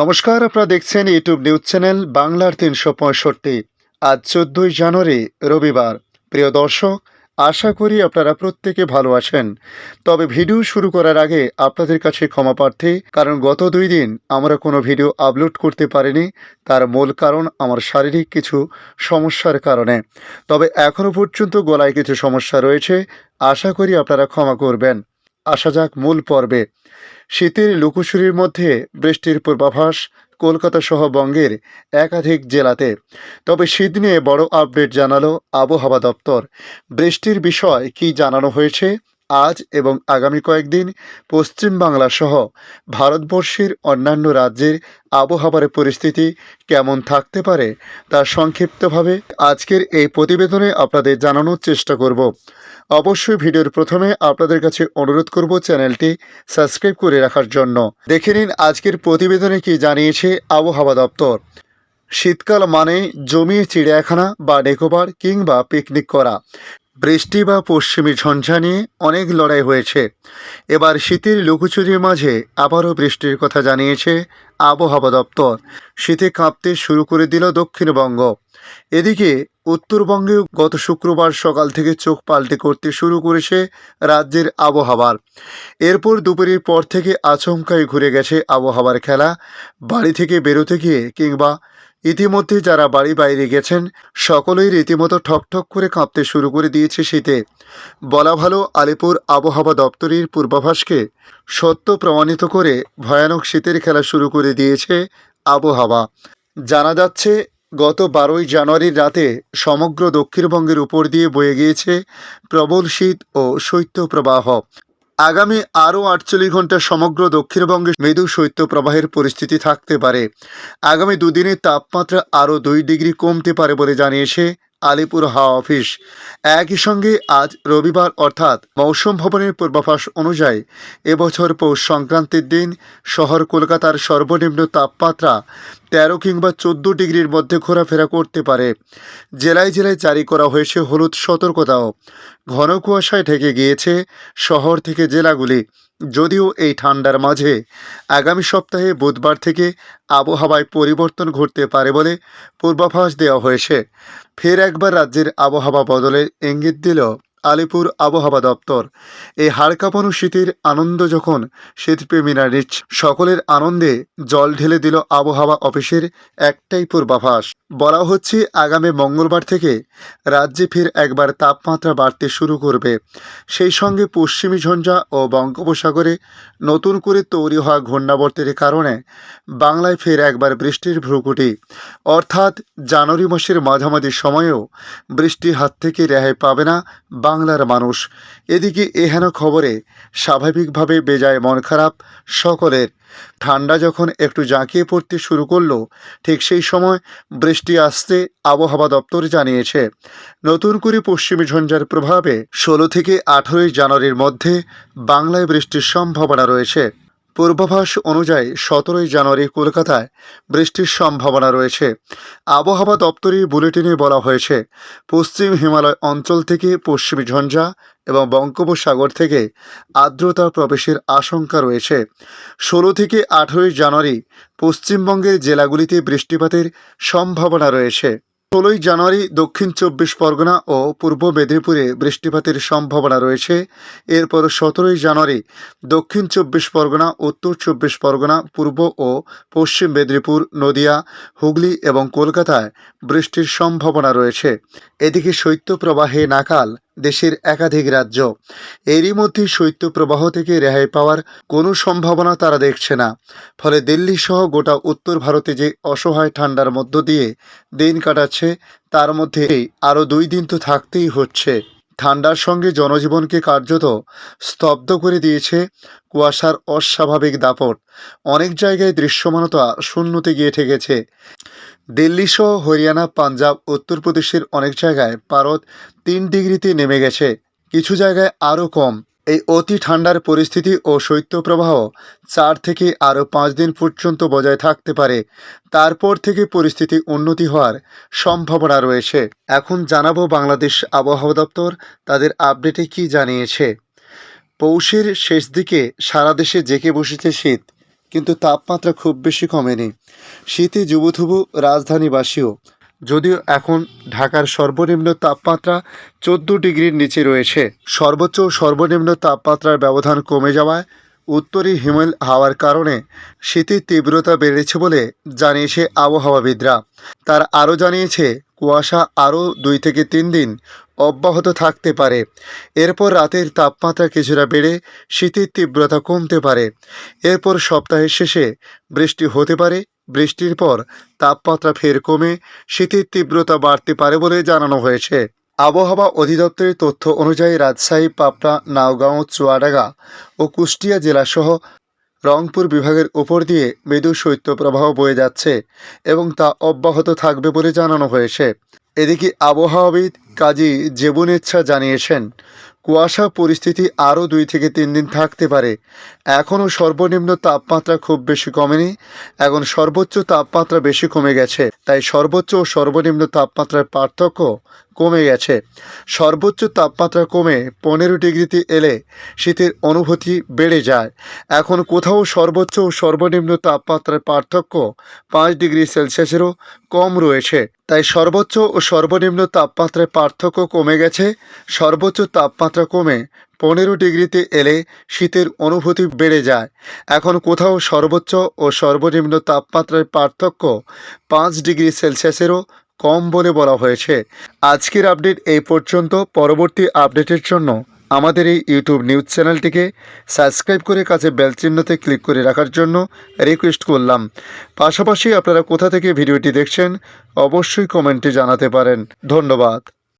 নমস্কার, আপনারা দেখছেন ইউটিউব নিউজ চ্যানেল বাংলার তিনশো পঁয়ষট্টি। আজ চোদ্দই জানুয়ারি, রবিবার। প্রিয় দর্শক, আশা করি আপনারা প্রত্যেকে ভালো আছেন। তবে ভিডিও শুরু করার আগে আপনাদের কাছে ক্ষমা প্রার্থী, কারণ গত দুই দিন আমরা কোনো ভিডিও আপলোড করতে পারিনি, তার মূল কারণ আমার শারীরিক কিছু সমস্যার কারণে। তবে এখনও পর্যন্ত গলায় কিছু সমস্যা রয়েছে, আশা করি আপনারা ক্ষমা করবেন। আসা যাক মূল পর্বে। শীতের লুকুশুরির মধ্যে বৃষ্টির পূর্বাভাস কলকাতা সহ বঙ্গের একাধিক জেলাতে। তবে শীত নিয়ে বড় আপডেট জানালো আবহাওয়া দপ্তর। বৃষ্টির বিষয় কি জানানো হয়েছে? আজ এবং আগামী কয়েকদিন পশ্চিমবাংলা সহ ভারতবর্ষের অন্যান্য রাজ্যের আবহাওয়ার পরিস্থিতি কেমন থাকতে পারে তা সংক্ষিপ্তভাবে আজকের এই প্রতিবেদনে আপনাদের জানানোর চেষ্টা করব। অবশ্যই ভিডিওর প্রথমে আপনাদের কাছে অনুরোধ করব চ্যানেলটি সাবস্ক্রাইব করে রাখার জন্য। দেখে নিন আজকের প্রতিবেদনে কি জানিয়েছে আবহাওয়া দপ্তর। শীতকাল মানে জমিয়ে চিড়িয়াখানা বা নেকোবার কিংবা পিকনিক করা। বৃষ্টি বা পশ্চিমী ঝঞ্ঝা নিয়ে অনেক লড়াই হয়েছে। এবার শীতের লুকোচুরির মাঝে আবারও বৃষ্টির কথা জানিয়েছে আবহাওয়া দপ্তর। শীতে কাঁপতে শুরু করে দিল দক্ষিণবঙ্গ। এদিকে উত্তরবঙ্গেও গত শুক্রবার সকাল থেকে চোখ পাল্টে করতে শুরু করেছে রাজ্যের আবহাওয়ার। এরপর দুপুরের পর থেকে আচমকাই ঘুরে গেছে আবহাওয়ার খেলা। বাড়ি থেকে বেরোতে গিয়ে কিংবা ইতিমধ্যে যারা বাড়ি বাইরে গেছেন, সকলেই রীতিমতো ঠকঠক করে কাঁপতে শুরু করে দিয়েছে শীতে। বলা ভালো, আলিপুর আবহাওয়া দপ্তরের পূর্বাভাসকে সত্য প্রমাণিত করে ভয়ানক শীতের খেলা শুরু করে দিয়েছে আবহাওয়া। জানা যাচ্ছে, গত বারোই জানুয়ারির রাতে সমগ্র দক্ষিণবঙ্গের উপর দিয়ে বয়ে গিয়েছে প্রবল শীত ও শৈত্যপ্রবাহ। আগামী আরও আটচল্লিশ ঘণ্টা সমগ্র দক্ষিণবঙ্গে মৃদু শৈত্যপ্রবাহের পরিস্থিতি থাকতে পারে। আগামী দুদিনের তাপমাত্রা আরও দুই ডিগ্রি কমতে পারে বলে জানিয়েছে আলিপুর হাওয়া অফিস। একই সঙ্গে আজ রবিবার অর্থাৎ মৌসুম ভবনের পূর্বাভাস অনুযায়ী এবছর পৌষ সংক্রান্তির দিন শহর কলকাতার সর্বনিম্ন তাপমাত্রা তেরো কিংবা চোদ্দ ডিগ্রির মধ্যে ঘোরাফেরা করতে পারে। জেলায় জেলায় জারি করা হয়েছে হলুদ সতর্কতাও। ঘন কুয়াশায় ঢেকে গিয়েছে শহর থেকে জেলাগুলি। যদিও এই ঠান্ডার মাঝে আগামী সপ্তাহে বুধবার থেকে আবহাওয়ায় পরিবর্তন ঘটতে পারে বলে পূর্বাভাস দেওয়া হয়েছে। ফের একবার রাজ্যের আবহাওয়া বদলের ইঙ্গিত দিল। আলিপুর আবহাওয়া দপ্তর। এই হাড় কাঁপানো শীতের আনন্দ যখন শীতপ্রেমীরা নিচ্ছে সকলের আনন্দে জল ঢেলে দিল আবহাওয়া অফিসের একটাই পূর্বাভাস। বলা হচ্ছে, আগামী মঙ্গলবার থেকে রাজ্যে ফের একবার তাপমাত্রা বাড়তে শুরু করবে। সেই সঙ্গে পশ্চিমী ঝঞ্ঝা ও বঙ্গোপসাগরে নতুন করে তৈরি হওয়া ঘূর্ণাবর্তের কারণে বাংলায় ফের একবার বৃষ্টির ভ্রুকুটি। অর্থাৎ জানুয়ারি মাসের মাঝামাঝি সময়েও বৃষ্টির হাত থেকে রেহাই পাবে না বাংলার মানুষ। এদিকে এহেন খবরে স্বাভাবিকভাবে বেজায় মন খারাপ সকলের। ঠান্ডা যখন একটু জাঁকিয়ে পড়তে শুরু করল, ঠিক সেই সময় বৃষ্টি আসতে আবহাওয়া দপ্তর জানিয়েছে, নতুন করে পশ্চিমী ঝঞ্ঝার প্রভাবে ষোলো থেকে আঠেরোই জানুয়ারির মধ্যে বাংলায় বৃষ্টির সম্ভাবনা রয়েছে। পূর্বাভাস অনুযায়ী সতেরোই জানুয়ারি কলকাতায় বৃষ্টির সম্ভাবনা রয়েছে। আবহাওয়া দপ্তরের বুলেটিনে বলা হয়েছে, পশ্চিম হিমালয় অঞ্চল থেকে পশ্চিমী ঝঞ্ঝা এবং বঙ্গোপসাগর থেকে আর্দ্রতা প্রবেশের আশঙ্কা রয়েছে। ষোলো থেকে আঠেরোই জানুয়ারি পশ্চিমবঙ্গের জেলাগুলিতে বৃষ্টিপাতের সম্ভাবনা রয়েছে। ষোলোই জানুয়ারি দক্ষিণ চব্বিশ পরগনা ও পূর্ব মেদিনীপুরে বৃষ্টিপাতের সম্ভাবনা রয়েছে। এরপর সতেরোই জানুয়ারি দক্ষিণ চব্বিশ পরগনা, উত্তর চব্বিশ পরগনা, পূর্ব ও পশ্চিম মেদিনীপুর, নদিয়া, হুগলি এবং কলকাতায় বৃষ্টির সম্ভাবনা রয়েছে। এদিকে শৈত্যপ্রবাহে নাকাল দেশের একাধিক রাজ্য। এরই মধ্যে শৈত্যপ্রবাহ থেকে রেহাই পাওয়ার কোনো সম্ভাবনা তারা দেখছে না। ফলে দিল্লি সহ গোটা উত্তর ভারতে যে অসহায় ঠান্ডার মধ্য দিয়ে দিন কাটাচ্ছে, তার মধ্যে আরও দুই দিন তো থাকতেই হচ্ছে। ঠান্ডার সঙ্গে জনজীবনকে কার্যত স্তব্ধ করে দিয়েছে কুয়াশার অস্বাভাবিক দাপট। অনেক জায়গায় দৃশ্যমানতা শূন্যতে গিয়ে ঠেকেছে। দিল্লি সহ হরিয়ানা, পাঞ্জাব, উত্তরপ্রদেশের অনেক জায়গায় পারদ তিন ডিগ্রিতে নেমে গেছে। কিছু জায়গায় আরও কম। এই অতি ঠান্ডার পরিস্থিতি ও শৈত্যপ্রবাহ চার থেকে আরও পাঁচ দিন পর্যন্ত বজায় থাকতে পারে। তারপর থেকে পরিস্থিতি উন্নতি হওয়ার সম্ভাবনা রয়েছে। এখন জানাব বাংলাদেশ আবহাওয়া দপ্তর তাদের আপডেটে কি জানিয়েছে। পৌষের শেষ দিকে সারা দেশে জেঁকে বসেছে শীত, কিন্তু তাপমাত্রা খুব বেশি কমেনি। শীতে যুবথুবু রাজধানীবাসীও যদিও এখন ঢাকার সর্বনিম্ন তাপমাত্রা চোদ্দ ডিগ্রির নিচে রয়েছে। সর্বোচ্চ সর্বনিম্ন তাপমাত্রার ব্যবধান কমে যাওয়ায় উত্তরী হিমেল হাওয়ার কারণে শীতের তীব্রতা বেড়েছে বলে জানিয়েছে আবহাওয়াবিদরা। তার আরও জানিয়েছে, কুয়াশা আরও দুই থেকে তিন দিন অব্যাহত থাকতে পারে। এরপর রাতের তাপমাত্রা কিছুটা বেড়ে শীতের তীব্রতা কমতে পারে। এরপর সপ্তাহের শেষে বৃষ্টি হতে পারে বৃষ্টির পর তাপমাত্রা ফের কমে, শীতের তীব্রতা বাড়তে পারে বলে জানানো হয়েছে। আবহাওয়া অধিদপ্তরের তথ্য অনুযায়ী রাজশাহী, পাবনা, নাওগাঁও, চুয়াডাঙ্গা ও কুষ্টিয়া জেলাসহ রংপুর বিভাগের উপর দিয়ে মৃদু শৈত্যপ্রবাহ বয়ে যাচ্ছে এবং তা অব্যাহত থাকবে বলে জানানো হয়েছে। এদিকে আবহাওয়াবিদ কাজী জেবুনেচ্ছা জানিয়েছেন কুয়াশা পরিস্থিতি আরও দুই থেকে তিন দিন থাকতে পারে। এখনও সর্বনিম্ন তাপমাত্রা খুব বেশি কমেনি। এখন সর্বোচ্চ তাপমাত্রা বেশি কমে গেছে। তাই সর্বোচ্চ ও সর্বনিম্ন তাপমাত্রার পার্থক্য কমে গেছে। সর্বোচ্চ তাপমাত্রা কমে পনেরো ডিগ্রিতে এলে শীতের অনুভূতি বেড়ে যায়। এখন কোথাও সর্বোচ্চ ও সর্বনিম্ন তাপমাত্রার পার্থক্য পাঁচ ডিগ্রি সেলসিয়াসেরও কম রয়েছে। তাই সর্বোচ্চ ও সর্বনিম্ন তাপমাত্রার পার্থক্য কমে গেছে। সর্বোচ্চ তাপমাত্রা কমে পনেরো ডিগ্রিতে এলে শীতের অনুভূতি বেড়ে যায়। এখন কোথাও সর্বোচ্চ ও সর্বনিম্ন তাপমাত্রার পার্থক্য পাঁচ ডিগ্রি সেলসিয়াসেরও কম বলে বলা হয়েছে। আজকের আপডেট এই পর্যন্ত। পরবর্তী আপডেটের জন্য আমাদের এই ইউটিউব নিউজ চ্যানেলটিকে সাবস্ক্রাইব করে কাছে বেল চিহ্নতে ক্লিক করে রাখার জন্য রিকোয়েস্ট করলাম। পাশাপাশি আপনারা কোথা থেকে ভিডিওটি দেখছেন, অবশ্যই কমেন্টে জানাতে পারেন। ধন্যবাদ।